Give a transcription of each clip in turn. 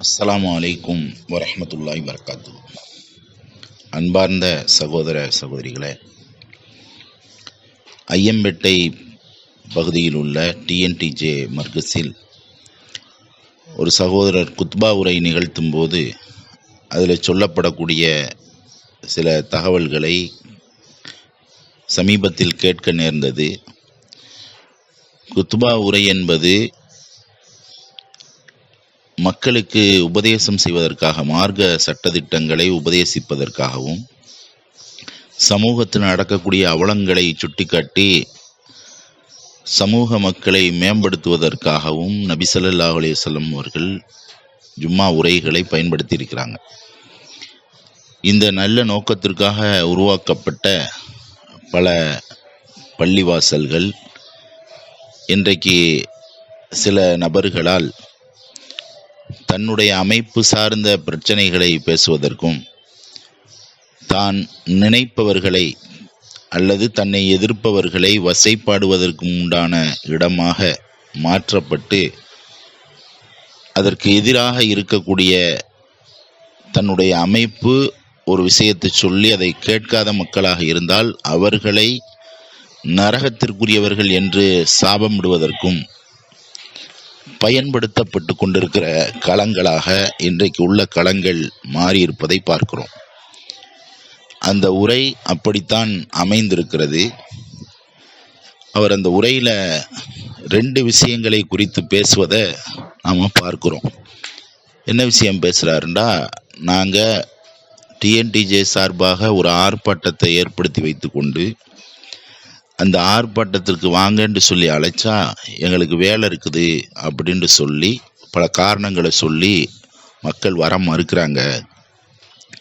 அஸ்லாம் வலைக்கும் வரமத்துல்லாய் வரகாத்து அன்பார்ந்த சகோதர சகோதரிகளே ஐயம்பேட்டை பகுதியில் உள்ள டிஎன்டிஜே மர்கஸில் ஒரு சகோதரர் குத்பா உரை நிகழ்த்தும் போது அதில் சொல்லப்படக்கூடிய சில தகவல்களை சமீபத்தில் கேட்க நேர்ந்தது. குத்பா உரை என்பது மக்களுக்கு உபதேசம் செய்வதற்காக மார்க்க சட்டதிட்டங்களை உபதேசிப்பதற்காகவும் சமூகத்தில் நடக்கக்கூடிய அவலங்களை சுட்டிக்காட்டி சமூக மக்களை மேம்படுத்துவதற்காகவும் நபிசல்லா ஸல்லல்லாஹு அவர்கள் ஜும்மா உரைகளை பயன்படுத்தி இருக்கிறாங்க இந்த நல்ல நோக்கத்திற்காக உருவாக்கப்பட்ட பல பள்ளிவாசல்கள் இன்றைக்கு சில நபர்களால் தன்னுடைய அமைப்பு சார்ந்த பிரச்சனைகளை பேசுவதற்கும் தான் நினைப்பவர்களை அல்லது தன்னை எதிர்ப்பவர்களை வசைப்பாடுவதற்கும் உண்டான இடமாக மாற்றப்பட்டு அதற்கு எதிராக இருக்கக்கூடிய தன்னுடைய அமைப்பு ஒரு விஷயத்தை சொல்லி அதை கேட்காத மக்களாக இருந்தால் அவர்களை நரகத்திற்குரியவர்கள் என்று சாபமிடுவதற்கும் பயன்படுத்தப்பட்டு கொண்டிருக்கிற களங்களாக இன்றைக்கு உள்ள களங்கள் மாறியிருப்பதை பார்க்கிறோம். அந்த உரை அப்படித்தான் அமைந்திருக்கிறது. அவர் அந்த உரையில் ரெண்டு விஷயங்களை குறித்து பேசுவதை நாம் பார்க்கிறோம். என்ன விஷயம் பேசுகிறாருண்டா நாங்கள் டிஎன்டிஜே சார்பாக ஒரு ஆர்ப்பாட்டத்தை ஏற்படுத்தி வைத்துக்கொண்டு அந்த ஆர்ப்பாட்டத்திற்கு வாங்கன்னு சொல்லி அழைச்சா எங்களுக்கு வேலை இருக்குது அப்படின்ட்டு சொல்லி பல காரணங்களை சொல்லி மக்கள் வர மறுக்கிறாங்க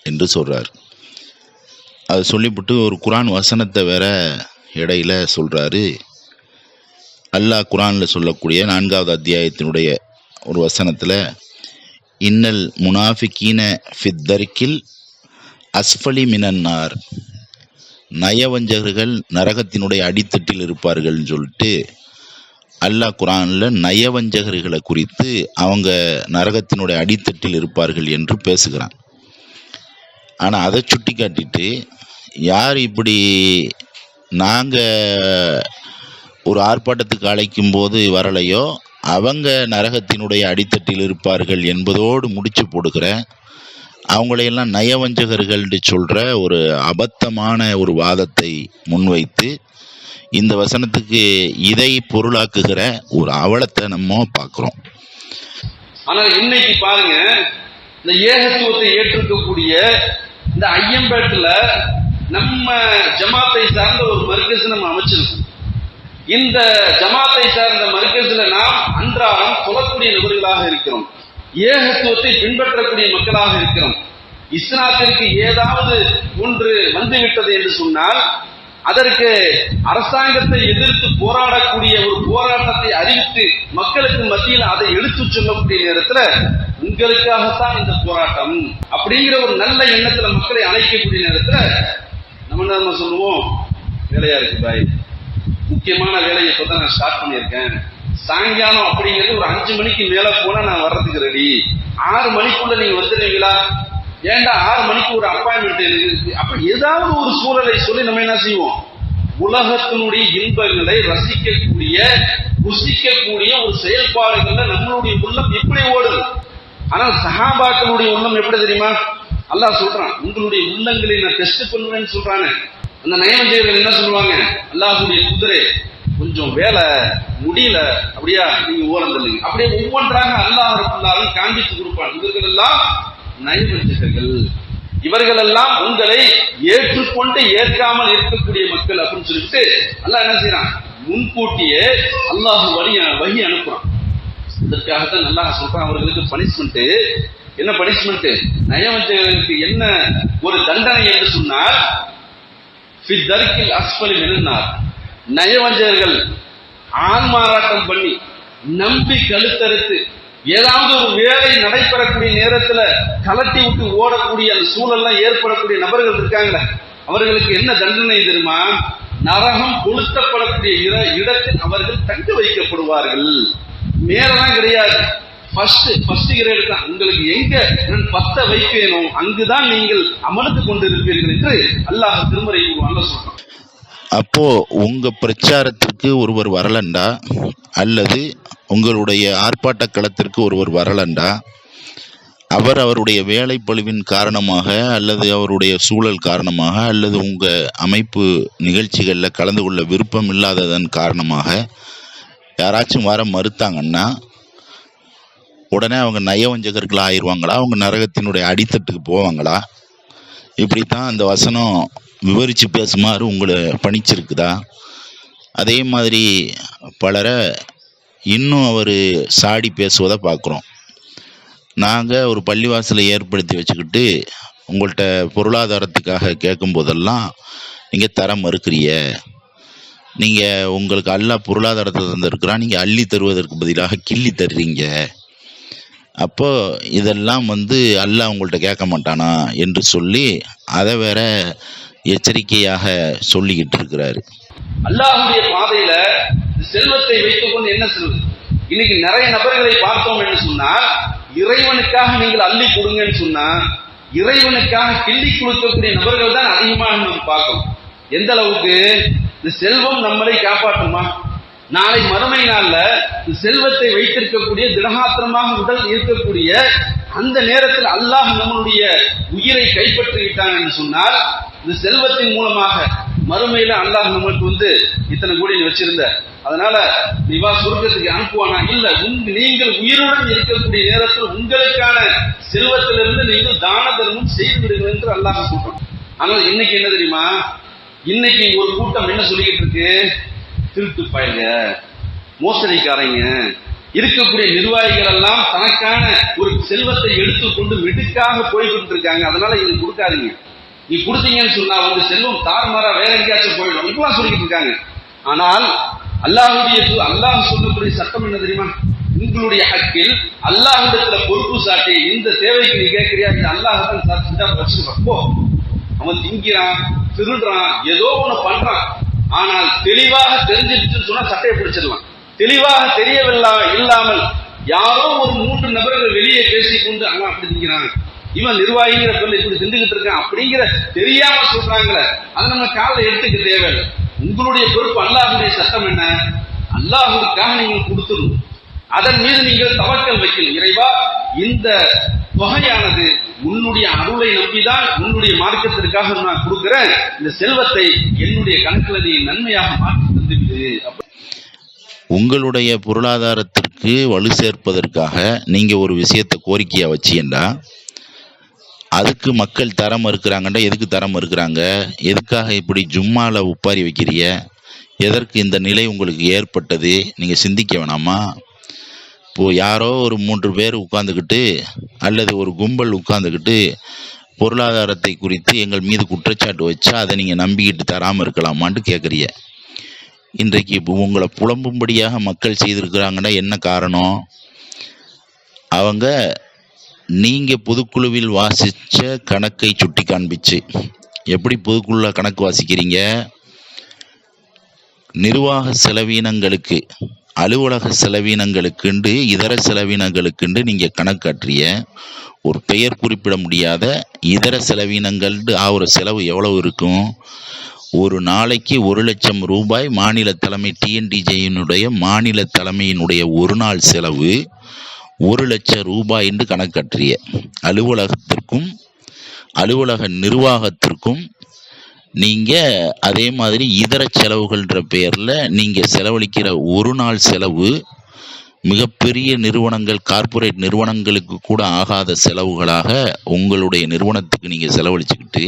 என்று சொல்கிறார் அதை சொல்லிவிட்டு ஒரு குரான் வசனத்தை வேற இடையில சொல்கிறாரு அல்லாஹ் குரானில் சொல்லக்கூடிய நான்காவது அத்தியாயத்தினுடைய ஒரு வசனத்தில் இன்னல் முனாஃபிகீன ஃபித்தர்கில் அஸ்ஃபலி மினன்னார். நயவஞ்சகர்கள் நரகத்தினுடைய அடித்தட்டில் இருப்பார்கள்னு சொல்லிட்டு அல்லாஹ் குரானில் நயவஞ்சகர்களை குறித்து அவங்க நரகத்தினுடைய அடித்தட்டில் இருப்பார்கள் என்று பேசுகிறான். ஆனால் அதை சுட்டி காட்டிட்டு யார் இப்படி நாங்கள் ஒரு ஆர்ப்பாட்டத்துக்கு அழைக்கும் போது வரலையோ அவங்க நரகத்தினுடைய அடித்தட்டில் இருப்பார்கள் என்பதோடு முடிச்சு போடுகிற அவங்களையெல்லாம் நயவஞ்சகர்கள்னு சொல்கிற ஒரு அபத்தமான ஒரு வாதத்தை முன்வைத்து இந்த வசனத்துக்கு இதை பொருளாக்குகிற ஒரு அவலத்தை நம்ம பார்க்குறோம். ஆனால் இன்னைக்கு பாருங்க இந்த ஏகத்துவத்தை ஏற்றுக்கக்கூடிய இந்த ஐயம்பேட்டில் நம்ம ஜமாத்தை சார்ந்த ஒரு மர்க்கஸ் நம்ம அமைச்சிருக்கோம். இந்த ஜமாத்தை சார்ந்த மர்க்கஸ்ல நாம் அன்றாடம் சொல்லக்கூடிய நபர்களாக இருக்கிறோம். ஏகத்துவத்தை பின்பற்றக்கூடிய மக்களாக இருக்கிறோம். இஸ்லாத்திற்கு ஏதாவது ஒன்று வந்துவிட்டது என்று சொன்னால் அதற்கு அரசாங்கத்தை எதிர்த்து போராடக்கூடிய ஒரு போராட்டத்தை அறிவித்து மக்களுக்கு மத்தியில் அதை எடுத்து சொல்லக்கூடிய நேரத்தில் உங்களுக்காகத்தான் இந்த போராட்டம் அப்படிங்கிற ஒரு நல்ல எண்ணத்துல மக்களை அழைக்கக்கூடிய நேரத்தில் நம்ம என்ன நம்ம சொல்லுவோம்? வேலையா இருக்கு பாய். முக்கியமான வேலையை இப்பதான் நான் ஸ்டார்ட் பண்ணியிருக்கேன். சாயங்காலம் அப்படிங்கிறது ஒரு அஞ்சு மணிக்கு மேல போனா நான் வர்றதுக்கு ரெடி ஆறு மணிக்குள்ள நீங்க வந்துடுவீங்களா ஏன்டா ஆறு மணிக்கு ஒரு அப்பாயின்மெண்ட் இருக்கு? அப்ப ஏதாவது ஒரு சூழலை சொல்லி நம்ம என்ன செய்வோம்? உலகத்தினுடைய இன்பங்களை ரசிக்கக்கூடிய ருசிக்கக்கூடிய ஒரு செயல்பாடுகள்ல நம்மளுடைய உள்ளம் எப்படி ஓடுது? ஆனால் சகாபாக்களுடைய உள்ளம் எப்படி தெரியுமா? அல்லாஹ் சொல்றான் உங்களுடைய உள்ளங்களை நான் டெஸ்ட் பண்ணுவேன்னு சொல்றானே. அந்த நயவஞ்சகர்கள் என்ன சொல்லுவாங்க? அல்லாஹுடைய குதிரை. கொஞ்சம் வேலை முடியல அப்படியா? நீங்க ஓரம் தள்ளுங்க. அப்படியே ஒவ்வொன்றாக அல்லாஹ் இருந்தாலும் காண்பித்து கொடுப்பான் இவர்கள் எல்லாம் நைவஞ்சகர்கள் இவர்கள் எல்லாம் உங்களை ஏற்றுக்கொண்டு ஏற்காமல் இருக்கக்கூடிய மக்கள் அப்படின்னு சொல்லிட்டு அல்லாஹ் என்ன செய்யறான் முன்கூட்டியே அல்லாஹ் வழி வழி அனுப்புறான். இதற்காகத்தான் நல்லா சொல்றான் அவர்களுக்கு பனிஷ்மெண்ட் என்ன பனிஷ்மெண்ட் நயவஞ்சகர்களுக்கு என்ன ஒரு தண்டனை என்று சொன்னால் அஸ்பலி நிறுநார் நயவஞ்சகர்கள் ஆண்மாறாட்டம் பண்ணி நம்பி கழுத்தறுத்து ஏதாவது ஒரு வேலை நடைபெறக்கூடிய நேரத்துல கலட்டி விட்டு ஓடக்கூடிய அந்த சூழல்லாம் ஏற்படக்கூடிய நபர்கள் இருக்காங்களே அவர்களுக்கு என்ன தண்டனை தெரியுமா? நரகம் கொளுத்தப்படக்கூடிய இட- இடத்தில் அவர்கள் தங்க வைக்கப்படுவார்கள். மேலதான் கிடையாது. ஃபர்ஸ்ட் ஃபர்ஸ்ட் கிரேடு தான் உங்களுக்கு எங்க நான் பத்த வைப்பேனோ அங்குதான் நீங்கள் அமர்ந்து கொண்டிருப்பீர்கள் என்று அல்லாஹ் திருமறை அல்ல சொல்றான். அப்போ உங்க பிரச்சாரத்திற்கு ஒருவர் வரலண்டா? அல்லது உங்களுடைய ஆர்ப்பாட்ட களத்திற்கு ஒருவர் வரலண்டா? அவர் அவருடைய வேலைப்பளுவின் காரணமாக அல்லது அவருடைய சூழல் காரணமாக அல்லது உங்க அமைப்பு நிகழ்ச்சிகளில் கலந்து கொள்ள விருப்பம் இல்லாததன் காரணமாக யாராச்சும் வர மறுத்தாங்கன்னா உடனே அவங்க நயவஞ்சகர்கள் ஆயிடுவாங்களா அவங்க நரகத்தினுடைய அடித்தட்டுக்கு போவாங்களா? இப்படித்தான் அந்த வசனம் விவரித்து பேசுமாறு உங்களை பணிச்சிருக்குதா? அதே மாதிரி பலரை இன்னும் அவர் சாடி பேசுவதை பார்க்குறோம். நாங்கள் ஒரு பள்ளிவாசலை ஏற்படுத்தி வச்சுக்கிட்டு உங்கள்கிட்ட பொருளாதாரத்துக்காக கேட்கும் போதெல்லாம் நீங்கள் தர மறுக்கிறிய? நீங்கள் உங்களுக்கு அல்லாஹ் பொருளாதாரத்தை தந்திருக்கிறான் நீங்கள் அள்ளி தருவதற்கு பதிலாக கிள்ளி தர்றீங்க. அப்போது இதெல்லாம் வந்து அல்லா உங்கள்கிட்ட கேட்க மாட்டானா? என்று சொல்லி அதை வேற எச்சரிக்கையாக சொல்லிக்கிட்டு இருக்கிறாரு. அல்லாஹுடைய பாதையில செல்வத்தை வைத்துக் கொண்டு என்ன செல்வது இன்னைக்கு நிறைய நபர்களை பார்த்தோம் என்று சொன்னால் இறைவனுக்காக நீங்கள் அள்ளி கொடுங்கன்னு சொன்னா இறைவனுக்காக கிள்ளி கொடுக்கக்கூடிய நபர்கள் தான் அதிகமாக நம்ம பார்க்கணும். எந்த அளவுக்கு? இந்த செல்வம் நம்மளை காப்பாற்றுமா? நாளை மறுமை நாள்ல இந்த செல்வத்தை வைத்திருக்கக்கூடிய திடகாத்திரமாக உடல் இருக்கக்கூடிய அந்த நேரத்தில் அல்லாஹ் நம்மளுடைய உயிரை கைப்பற்றி விட்டான் என்று சொன்னால் இந்த செல்வத்தின் மூலமாக. மறுமையில அல்லாஹ் நம்மளுக்கு வந்து இத்தனை கோடி நீ வச்சிருந்த. அதனால நீ சுருக்கத்துக்கு அனுப்புவானா? இல்ல. நீங்கள் உயிருடன் இருக்கக்கூடிய நேரத்தில் உங்களுக்கான செல்வத்திலிருந்து நீங்கள் தான தர்மம் செய்து விடுங்கள் என்று அல்லாஹ் சொல்றோம் ஆனால் இன்னைக்கு என்ன தெரியுமா? இன்னைக்கு ஒரு கூட்டம் என்ன சொல்லிக்கிட்டு இருக்கு? திருட்டு பயங்க மோசடிக்காரங்க. இருக்கக்கூடிய நிர்வாகிகள் எல்லாம் தனக்கான ஒரு செல்வத்தை எடுத்துக்கொண்டு மிடுக்காக போய்கிட்டு இருக்காங்க அதனால இது கொடுக்காதீங்க. நீ கொடுத்தீங்கன்னு சொன்னா வந்து செல்வம் தார்மாரா வேற எங்கேயாச்சும் போயிடும். இப்பெல்லாம் சொல்லிட்டு இருக்காங்க. ஆனால் அல்லாஹுடைய அல்லாஹ் சொல்லக்கூடிய சட்டம் என்ன தெரியுமா? உங்களுடைய ஹக்கில் அல்லாஹிடத்துல பொறுப்பு சாட்டி இந்த தேவைக்கு நீ கேட்கிறியா? இந்த அல்லாஹ் தான் சாட்சிட்டா பிரச்சனை போ. அவன் திங்கிறான் திருடுறான் ஏதோ ஒண்ணு பண்றான். ஆனால் தெளிவாக தெரிஞ்சிருச்சுன்னு சொன்னா சட்டையை பிடிச்சிருவான். தெளிவாக தெரியவில்லா இல்லாமல் யாரோ ஒரு மூன்று நபர்கள் வெளியே பேசிக்கொண்டு அல்லாஹ் அப்படி திங்கிறான். இவன் நிர்வாகிங்கிற சொல்லி இப்படி செஞ்சுக்கிட்டு இருக்கான் அப்படிங்கிற தெரியாம சொல்றாங்களே அதை நம்ம காலை எடுத்துக்க தேவையில்லை. உங்களுடைய பொறுப்பு அல்லாஹுடைய சட்டம் என்ன? அல்லாஹுக்காக நீங்கள் கொடுத்துடும். அதன் மீது நீங்கள் தவக்கல் வைக்கணும். இறைவா இந்த தொகையானது உன்னுடைய அருளை நம்பிதான் உன்னுடைய மார்க்கத்திற்காக நான் கொடுக்கிறேன். இந்த செல்வத்தை என்னுடைய கணக்கில் நீ நன்மையாக மாற்றி தந்துவிடு. உங்களுடைய பொருளாதாரத்திற்கு வலு சேர்ப்பதற்காக நீங்க ஒரு விஷயத்தை கோரிக்கையா வச்சீங்கன்னா அதுக்கு மக்கள் தர மறுக்கிறாங்கண்டா எதுக்கு தர மறுக்கிறாங்க? எதுக்காக இப்படி ஜும்மாவில் உப்பாரி வைக்கிறிய எதற்கு இந்த நிலை உங்களுக்கு ஏற்பட்டது? நீங்கள் சிந்திக்க வேணாமா? இப்போது யாரோ ஒரு மூன்று பேர் உட்காந்துக்கிட்டு அல்லது ஒரு கும்பல் உட்காந்துக்கிட்டு பொருளாதாரத்தை குறித்து எங்கள் மீது குற்றச்சாட்டு வச்சா அதை நீங்கள் நம்பிக்கிட்டு தராமல் இருக்கலாமான்ட்டு கேட்குறிய இன்றைக்கு இப்போ உங்களை புலம்பும்படியாக மக்கள் செய்திருக்கிறாங்கன்னா என்ன காரணம்? அவங்க நீங்க பொதுக்குழுவில் வாசிச்ச கணக்கை சுட்டி காண்பிச்சு எப்படி பொதுக்குழுல கணக்கு வாசிக்கிறீங்க? நிர்வாக செலவீனங்களுக்கு அலுவலக செலவீனங்களுக்குண்டு இதர செலவீனங்களுக்குண்டு நீங்க கணக்காற்றிய ஒரு பெயர் குறிப்பிட முடியாத இதர செலவீனங்கள்னு ஆகிற செலவு எவ்வளவு இருக்கும்? ஒரு நாளைக்கு ஒரு லட்சம் ரூபாய் மாநில தலைமை டிஎன்டிஜேயினுடைய மாநில தலைமையினுடைய ஒரு நாள் செலவு. ஒரு லட்சம் ரூபாய் என்று கணக்கற்றிய அலுவலகத்திற்கும் அலுவலக நிர்வாகத்திற்கும் நீங்க அதே மாதிரி இதர செலவுகள்ன்ற பெயர்ல நீங்க செலவழிக்கிற ஒரு நாள் செலவு மிகப்பெரிய நிறுவனங்கள் கார்ப்பரேட் நிறுவனங்களுக்கு கூட ஆகாத செலவுகளாக உங்களுடைய நிறுவனத்துக்கு நீங்க செலவழிச்சுக்கிட்டு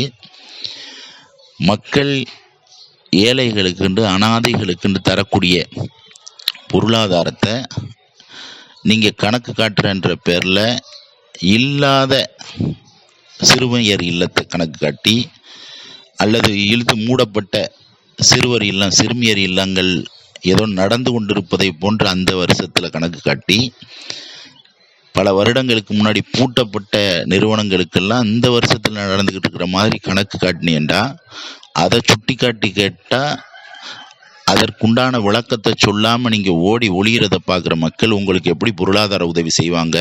மக்கள் ஏழைகளுக்குண்டு அனாதைகளுக்குண்டு தரக்கூடிய பொருளாதாரத்தை நீங்கள் கணக்கு காட்டுறன்ற பேரில் இல்லாத சிறுவையர் இல்லத்தை கணக்கு காட்டி அல்லது இழுத்து மூடப்பட்ட சிறுவர் இல்லம் சிறுமியர் இல்லங்கள் ஏதோ நடந்து கொண்டிருப்பதை போன்று அந்த வருஷத்தில் கணக்கு காட்டி பல வருடங்களுக்கு முன்னாடி பூட்டப்பட்ட நிறுவனங்களுக்கெல்லாம் இந்த வருஷத்தில் நடந்துக்கிட்டு இருக்கிற மாதிரி கணக்கு காட்டினேன்டா அதை சுட்டி காட்டி கேட்டால் அதற்குண்டான விளக்கத்தை சொல்லாமல் நீங்கள் ஓடி ஒளியறத பார்க்குற மக்கள் உங்களுக்கு எப்படி பொருளாதார உதவி செய்வாங்க?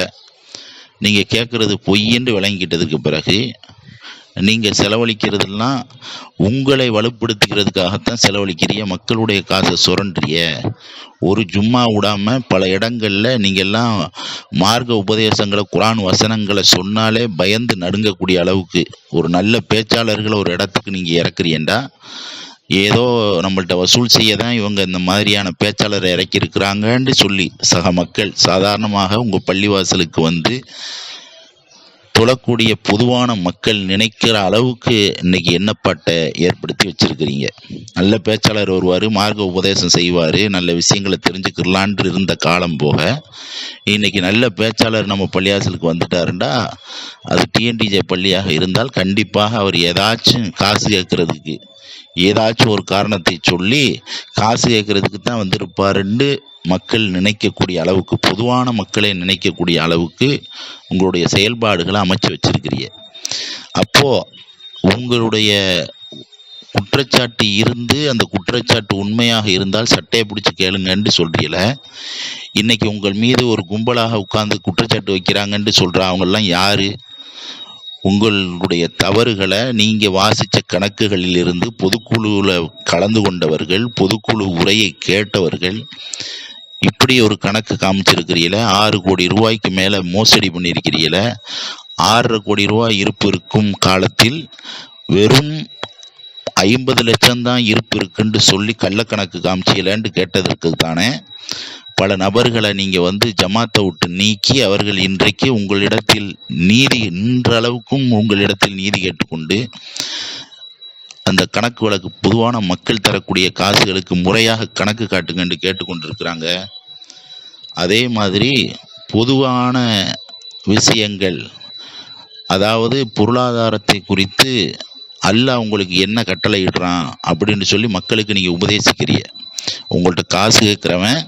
நீங்கள் கேட்குறது பொய்யென்று விளங்கிட்டதுக்கு பிறகு நீங்கள் செலவழிக்கிறதெல்லாம் உங்களை வலுப்படுத்திக்கிறதுக்காகத்தான் செலவழிக்கிறிய மக்களுடைய காசை சுரண்டிய ஒரு ஜும்மா விடாமல் பல இடங்களில் நீங்கள்லாம் மார்க்க உபதேசங்களை குரான் வசனங்களை சொன்னாலே பயந்து நடுங்கக்கூடிய அளவுக்கு ஒரு நல்ல பேச்சாளர்களை ஒரு இடத்துக்கு நீங்கள் இறக்குறீண்டா ஏதோ நம்மள்ட்ட வசூல் செய்ய தான் இவங்க இந்த மாதிரியான பேச்சாளரை இறக்கியிருக்கிறாங்கன்னு சொல்லி சக மக்கள் சாதாரணமாக உங்கள் பள்ளிவாசலுக்கு வந்து தொழக்கூடிய பொதுவான மக்கள் நினைக்கிற அளவுக்கு இன்னைக்கு எண்ணப்பாட்டை ஏற்படுத்தி வச்சிருக்கிறீங்க. நல்ல பேச்சாளர் வருவார் மார்க்க உபதேசம் செய்வார் நல்ல விஷயங்களை தெரிஞ்சுக்கலான்ட்டு இருந்த காலம் போக இன்னைக்கு நல்ல பேச்சாளர் நம்ம பள்ளியாசலுக்கு வந்துட்டாருண்டா அது டிஎன்டிஜே பள்ளியாக இருந்தால் கண்டிப்பாக அவர் ஏதாச்சும் காசு கேட்கறதுக்கு ஏதாச்சும் ஒரு காரணத்தை சொல்லி காசு கேட்கறதுக்கு தான் வந்திருப்பாருன்னு மக்கள் நினைக்கக்கூடிய அளவுக்கு பொதுவான மக்களை நினைக்கக்கூடிய அளவுக்கு உங்களுடைய செயல்பாடுகளை அமைச்சு வச்சிருக்கிறீங்க. அப்போ உங்களுடைய குற்றச்சாட்டு இருந்து அந்த குற்றச்சாட்டு உண்மையாக இருந்தால் சட்டையை பிடிச்சி கேளுங்கன்னு சொல்றீல இன்னைக்கு உங்கள் மீது ஒரு கும்பலாக உட்கார்ந்து குற்றச்சாட்டு வைக்கிறாங்கன்னு சொல்ற அவங்கெல்லாம் யாரு? உங்களுடைய தவறுகளை நீங்க வாசிச்ச கணக்குகளில் இருந்து பொதுக்குழுவில் கலந்து கொண்டவர்கள் பொதுக்குழு உரையை கேட்டவர்கள் இப்படி ஒரு கணக்கு காமிச்சிருக்கிறீல ஆறு கோடி ரூபாய்க்கு மேல மோசடி பண்ணியிருக்கிறீல ஆறரை கோடி ரூபாய் இருப்பு இருக்கும் காலத்தில் வெறும் ஐம்பது லட்சம் தான் இருப்பு இருக்குன்னு சொல்லி கள்ளக்கணக்கு காமிச்சீங்களேன்னு கேட்டதற்கு தானே பல நபர்களை நீங்கள் வந்து ஜமாத்தை விட்டு நீக்கி அவர்கள் இன்றைக்கு உங்களிடத்தில் நீதி இன்றளவுக்கும் உங்களிடத்தில் நீதி கேட்டுக்கொண்டு அந்த கணக்கு வழக்கு பொதுவான மக்கள் தரக்கூடிய காசுகளுக்கு முறையாக கணக்கு காட்டுங்கன்னு கேட்டுக்கொண்டிருக்கிறாங்க. அதே மாதிரி பொதுவான விஷயங்கள் அதாவது பொருளாதாரத்தை குறித்து அல்லாஹ் உங்களுக்கு என்ன கட்டளையிடுறான் அப்படின்னு சொல்லி மக்களுக்கு நீங்கள் உபதேசிக்கிறீங்க. உங்கள்கிட்ட காசு கேட்குறவன்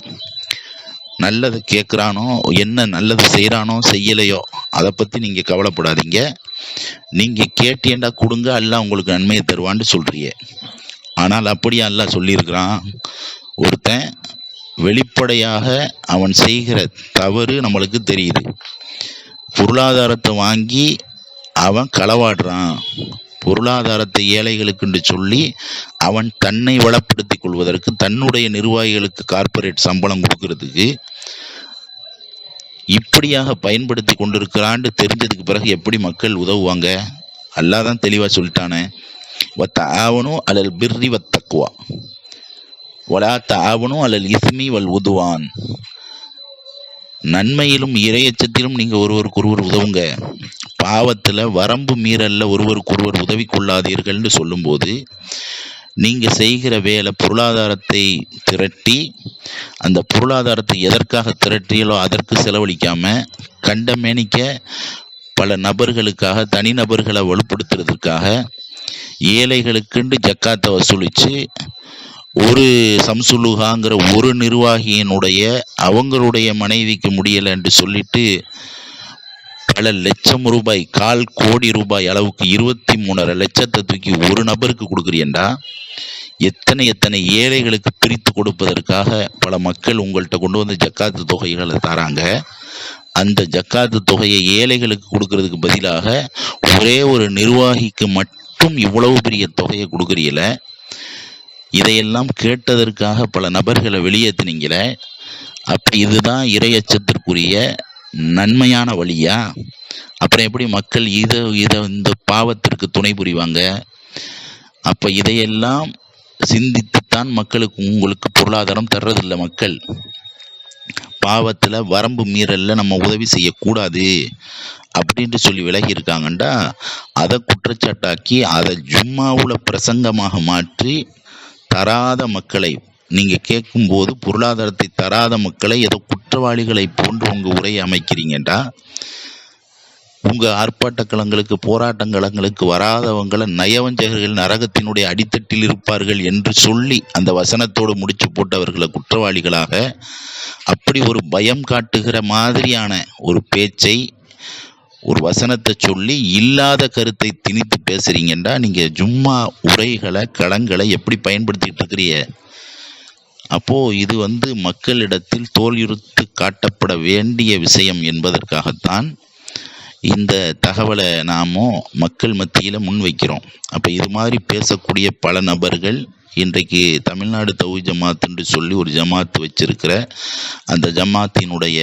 நல்லது கேட்குறானோ என்ன நல்லது செய்கிறானோ செய்யலையோ அதை பற்றி நீங்கள் கவலைப்படாதீங்க. நீங்கள் கேட்டேண்டா கொடுங்க அல்ல உங்களுக்கு நன்மையை தருவான்னு சொல்கிறீங்க ஆனால் அப்படியே அல்ல சொல்லியிருக்கிறான் ஒருத்தன் வெளிப்படையாக அவன் செய்கிற தவறு நம்மளுக்கு தெரியுது. பொருளாதாரத்தை வாங்கி அவன் களவாடுறான். பொருளாதாரத்தை ஏழைகளுக்கு என்று சொல்லி அவன் தன்னை வளப்படுத்திக் கொள்வதற்கு தன்னுடைய நிர்வாகிகளுக்கு கார்ப்பரேட் சம்பளம் கொடுக்கறதுக்கு இப்படியாக பயன்படுத்தி கொண்டிருக்கிறான்னு தெரிஞ்சதுக்கு பிறகு எப்படி மக்கள் உதவுவாங்க? அல்லாஹ் தான் தெளிவா வத்த ஆவணும் அலல் பிர்ரி வத்தக்குவா வலா தாவணும் அல்லல் இஸ்மி வல் உதுவான். நன்மையிலும் இரையச்சத்திலும் நீங்க ஒருவருக்கு ஒருவர் உதவுங்க. பாவத்தில் வரம்பு மீறல்ல ஒருவருக்கு ஒருவர் உதவி கொள்ளாதீர்கள்னு சொல்லும்போது நீங்கள் செய்கிற வேலை பொருளாதாரத்தை திரட்டி அந்த பொருளாதாரத்தை எதற்காக திரட்டியலோ அதற்கு செலவழிக்காமல் கண்டமேனிக்க பல நபர்களுக்காக தனிநபர்களை வலுப்படுத்துறதுக்காக ஏழைகளுக்குண்டு ஜக்காத்தை வசூலித்து ஒரு சம்சுலுகாங்கிற ஒரு நிர்வாகியினுடைய அவங்களுடைய மனைவிக்கு முடியலை என்று சொல்லிட்டு பல லட்சம் ரூபாய் கால் கோடி ரூபாய் அளவுக்கு இருபத்தி மூணரை லட்சத்தை தூக்கி ஒரு நபருக்கு கொடுக்குறியண்டா? எத்தனை எத்தனை ஏழைகளுக்கு பிரித்து கொடுப்பதற்காக பல மக்கள் உங்கள்கிட்ட கொண்டு வந்து ஜக்காத்து தொகைகளை தராங்க. அந்த ஜக்காத்து தொகையை ஏழைகளுக்கு கொடுக்கறதுக்கு பதிலாக ஒரே ஒரு நிர்வாகிக்கு மட்டும் இவ்வளவு பெரிய தொகையை கொடுக்குறீல இதையெல்லாம் கேட்டதற்காக பல நபர்களை வெளியேற்றினீங்களே அப்படி இதுதான் இரையச்சத்திற்குரிய நன்மையான வழியா? அப்புறம் எப்படி மக்கள் இதை இதை இந்த பாவத்திற்கு துணை புரிவாங்க? அப்ப இதையெல்லாம் சிந்தித்துத்தான் மக்களுக்கு உங்களுக்கு பொருளாதாரம் தர்றதில்லை மக்கள். பாவத்தில் வரம்பு மீறல்ல நம்ம உதவி செய்யக்கூடாது அப்படின்ட்டு சொல்லி விலகி இருக்காங்கண்டா அதை குற்றச்சாட்டாக்கி அதை ஜும்மாவுல பிரசங்கமாக மாற்றி தராத மக்களை நீங்க கேட்கும்போது பொருளாதாரத்தை தராத மக்களை ஏதோ குற்றவாளிகளை போன்று உங்க உரையை அமைக்கிறீங்கடா. உங்க ஆர்ப்பாட்ட களங்களுக்கு போராட்டங்களங்களுக்கு வராதவங்களை நயவஞ்சகர்கள் நரகத்தினுடைய அடித்தட்டில் இருப்பார்கள் என்று சொல்லி அந்த வசனத்தோடு முடிச்சு போட்டவர்களை குற்றவாளிகளாக அப்படி ஒரு பயம் காட்டுகிற மாதிரியான ஒரு பேச்சை ஒரு வசனத்தை சொல்லி இல்லாத கருத்தை திணித்து பேசுறீங்கன்றா நீங்க ஜும்மா உரைகளை களங்களை எப்படி பயன்படுத்திட்டு இருக்கிறீங்க? அப்போது இது வந்து மக்களிடத்தில் தோல்யுறுத்து காட்டப்பட வேண்டிய விஷயம் என்பதற்காகத்தான் இந்த தகவலை நாமும் மக்கள் மத்தியில் முன்வைக்கிறோம் அப்போ இது மாதிரி பேசக்கூடிய பல நபர்கள் இன்றைக்கு தமிழ்நாடு தௌஹி ஜமாத்துன்னு என்று சொல்லி ஒரு ஜமாத்து வச்சிருக்கிற அந்த ஜமாத்தினுடைய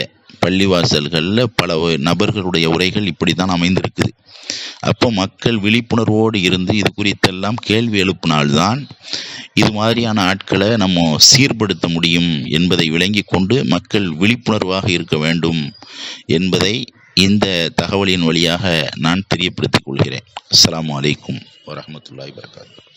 பள்ளிவாசல்களில் பல நபர்களுடைய உரைகள் இப்படி தான் அமைந்திருக்குது. அப்போ மக்கள் விழிப்புணர்வோடு இருந்து இது குறித்தெல்லாம் கேள்வி எழுப்பினால்தான் இது மாதிரியான ஆட்களை நம்ம சீர்படுத்த முடியும் என்பதை விளங்கி கொண்டு மக்கள் விழிப்புணர்வாக இருக்க வேண்டும் என்பதை இந்த தகவலின் வழியாக நான் தெரியப்படுத்திக் கொள்கிறேன். அஸ்லாம் அலைக்கும் வரமத்துல்லாய் வரகாத்து